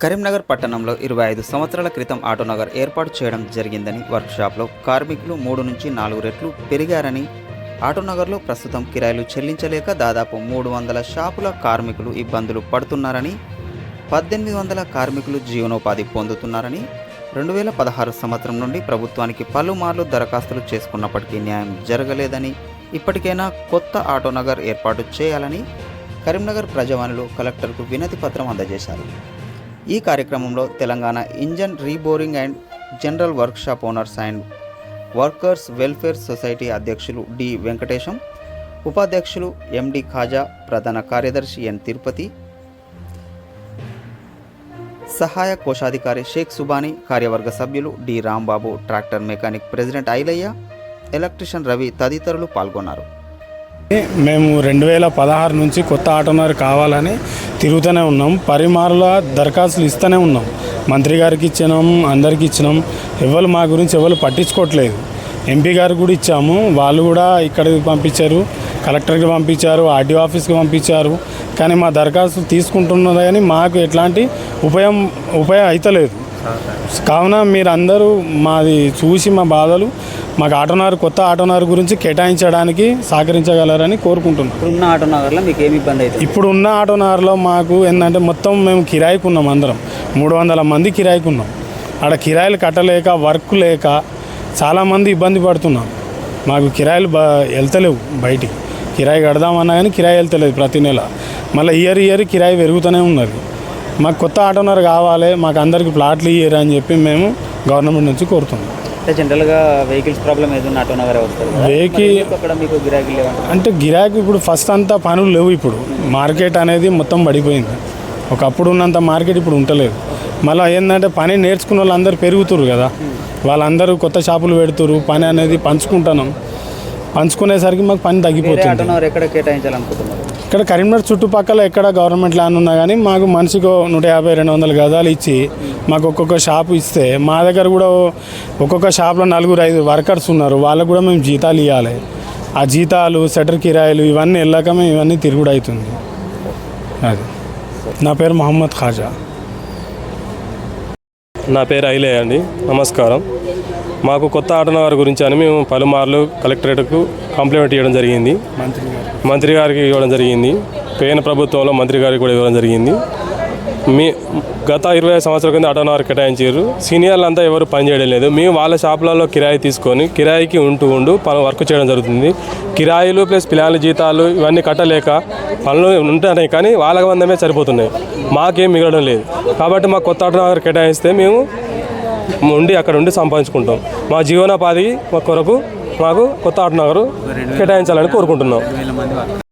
కరీంనగర్ పట్టణంలో ఇరవై ఐదు సంవత్సరాల క్రితం ఆటోనగర్ ఏర్పాటు చేయడం జరిగిందని వర్క్షాప్లో కార్మికులు మూడు నుంచి నాలుగు రెట్లు పెరిగారని ఆటోనగర్లో ప్రస్తుతం కిరాయిలు చెల్లించలేక దాదాపు మూడు వందల షాపుల కార్మికులు ఇబ్బందులు పడుతున్నారని పద్దెనిమిది వందల కార్మికులు జీవనోపాధి పొందుతున్నారని రెండు వేల పదహారు సంవత్సరం నుండి ప్రభుత్వానికి పలుమార్లు దరఖాస్తులు చేసుకున్నప్పటికీ న్యాయం జరగలేదని ఇప్పటికైనా కొత్త ఆటోనగర్ ఏర్పాటు చేయాలని కరీంనగర్ ప్రజవానులు కలెక్టర్కు వినతి పత్రం అందజేశారు. ఈ కార్యక్రమంలో Telangana engine reboring and general workshop owners and workers welfare society అధ్యక్షులు డి వెంకటేశం ఉపాధ్యక్షులు ఎండి ఖాజా ప్రధాన కార్యదర్శి ఎన్ తిరుపతి సహాయ కోశాధికారి షేక్ సుబానీ కార్యవర్గ సభ్యులు D Rambabu tractor mechanic president Ailayya electrician Ravi తదితరులు పాల్గొన్నారు. మేము రెండు వేల పదహారు నుంచి కొత్త ఆటోనర్ కావాలని తిరుగుతూనే ఉన్నాం. పరిమారుల దరఖాస్తులు ఇస్తూనే ఉన్నాం. మంత్రి గారికి ఇచ్చినాం అందరికి ఇచ్చినాం. ఎవరు మా గురించి ఎవరు పట్టించుకోవట్లేదు. ఎంపీ గారు కూడా ఇచ్చాము. వాళ్ళు కూడా ఇక్కడికి పంపించారు. కలెక్టర్కి పంపించారు ఆర్డీఓ ఆఫీస్కి పంపించారు. కానీ మా దరఖాస్తు తీసుకుంటున్నారు కానీ మాకు ఎట్లాంటి ఉపయోగం ఉపయోగం అవుతలేదు కావున మీరు అందరూ మాది చూసి మా బాధలు మాకు ఆటోనార్ కొత్త ఆటోనార్ గురించి కేటాయించడానికి సహకరించగలరని కోరుకుంటున్నాం. ఇప్పుడున్న ఆటోనగర్లో మీకు ఏమి ఇబ్బంది అవుతుంది? ఇప్పుడు ఉన్న ఆటోనార్లో మాకు ఏంటంటే మొత్తం మేము కిరాయికి ఉన్నాం అందరం. మూడు వందల మంది కిరాయికి ఉన్నాం. ఆడ కిరాయిలు కట్టలేక వర్క్ లేక చాలామంది ఇబ్బంది పడుతున్నాం. మాకు కిరాయిలు బ వెళ్తలేవు బయటికి. కిరాయి కడదామన్నా కానీ కిరాయి వెళ్తలేదు ప్రతి నెల. మళ్ళీ ఇయర్ ఇయర్ కిరాయి పెరుగుతూనే ఉన్నది. మాకు కొత్త ఆటోనర్ కావాలి మాకు అందరికి ప్లాట్లు ఇయ్యరు అని చెప్పి మేము గవర్నమెంట్ నుంచి కోరుతున్నాం. అంటే జనరల్గా వెహికల్స్ ప్రాబ్లం ఏదైనా ఆటోనగర్ వస్తుంది కదా. వెహికల్ అక్కడ మీకు గిరాకీ లేవంట అంటే గిరాకీ ఇప్పుడు ఫస్ట్ అంతా పనులు లేవు ఇప్పుడు. మార్కెట్ అనేది మొత్తం పడిపోయింది. ఒకప్పుడు ఉన్నంత మార్కెట్ ఇప్పుడు ఉంటలేదు. మళ్ళీ ఏంటంటే పని నేర్చుకున్న వాళ్ళందరూ పెరుగుతురు కదా. వాళ్ళందరూ కొత్త షాపులు పెడుతురు పని అనేది పంచుకుంటున్నాం. పంచుకునేసరికి మాకు పని తగ్గిపోతుంది. ఆటోనగర్ ఎక్కడ కేటాయించాలనుకుంటున్నారు? ఇక్కడ కరీంనగర్ చుట్టుపక్కల ఎక్కడ గవర్నమెంట్ ల్యాండ్ ఉన్నా కానీ మాకు మనిషికి నూట యాభై రెండు వందల గజాలు ఇచ్చి మాకు ఒక్కొక్క షాపు ఇస్తే మా దగ్గర కూడా ఒక్కొక్క షాప్లో నలుగురు ఐదు వర్కర్స్ ఉన్నారు. వాళ్ళకు కూడా మేము జీతాలు ఇవ్వాలి ఆ జీతాలు సెటర్ కిరాయిలు ఇవన్నీ వెళ్ళాక మేము ఇవన్నీ తిరుగుడు అవుతుంది. అది. నా పేరు మహమ్మద్ ఖాజా. నా పేరు ఐలే అండి. నమస్కారం. మాకు కొత్త ఆటోనగర్ గురించి అని మేము పలుమార్లు కలెక్టరేట్కు కంప్లైంట్ ఇవ్వడం జరిగింది. మంత్రి గారు మంత్రి గారికి ఇవ్వడం జరిగింది. పోయిన ప్రభుత్వంలో మంత్రి గారికి కూడా ఇవ్వడం జరిగింది. మీ గత ఇరవై సంవత్సరాల కింద ఆటోనగర్ కేటాయించారు. సీనియర్లు అంతా ఎవరు పనిచేయడం లేదు. మేము వాళ్ళ షాపులలో కిరాయి తీసుకొని కిరాయికి ఉంటూ ఉండు పని వర్క్ చేయడం జరుగుతుంది. కిరాయిలు ప్లస్ పిల్లల జీతాలు ఇవన్నీ కట్టలేక పనులు ఉంటున్నాయి కానీ వాళ్ళ మందమే సరిపోతున్నాయి. మాకేం మిగలడం లేదు. కాబట్టి మా కొత్త ఆటోనగర్ కేటాయిస్తే మేము ఉండి అక్కడ ఉండి సంపాదించుకుంటాం. మా జీవనోపాధి మా కొరకు మాకు కొత్త ఆటనగరు కేటాయించాలని కోరుకుంటున్నాం.